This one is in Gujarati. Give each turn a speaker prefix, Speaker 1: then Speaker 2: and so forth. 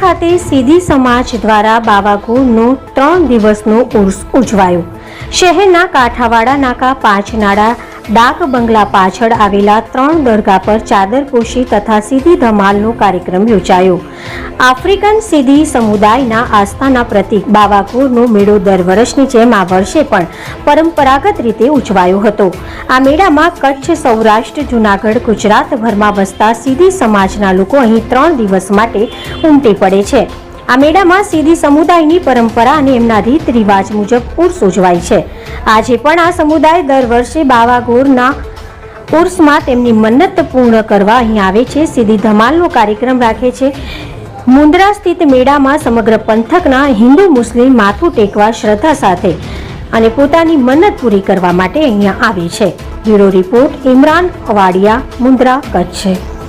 Speaker 1: ખાતે સીધી સમાજ દ્વારા બાવાગુરનો ત્રણ દિવસનો ઉર્સ ઉજવાયો. શહેરના કાંઠાવાડા નાકા પાંચ નાડા ડાક બંગલા પાછળ આવેલા ત્રણ દરગાહ પર ચાદર પોશી તથા સીધી ધમાલનો કાર્યક્રમ યોજાયો. આફ્રિકન સીધી સમુદાયના આસ્થાના પ્રતીક બાવાકુરનો મેળો દર વર્ષની જેમ આ વર્ષે પણ પરંપરાગત રીતે ઉજવાયો હતો. આ મેળામાં કચ્છ, સૌરાષ્ટ્ર, જુનાગઢ, ગુજરાતભરમાં વસતા સીધી સમાજના લોકો અહીં ત્રણ દિવસ માટે ઉમટી પડે છે. આ મેળામાં સીધી સમુદાયની પરંપરા અને એમના રીત રિવાજ મુજબ ઉર્સ ઉજવાય છે. આજે પણ આ સમુદાય દર વર્ષે બાવાગોરના ઉર્સમાં તેમની મન્નત પૂર્ણ કરવા અહીં આવે છે. સીધી ધમાલનો કાર્યક્રમ રાખે છે. મુન્દ્રા સ્થિત મેળામાં સમગ્ર પંથકના હિન્દુ મુસ્લિમ માથું ટેકવા શ્રદ્ધા સાથે અને પોતાની મન્નત પૂરી કરવા માટે અહીંયા આવે છે. Bureau report, Imran Avadiya Mundra Kutch.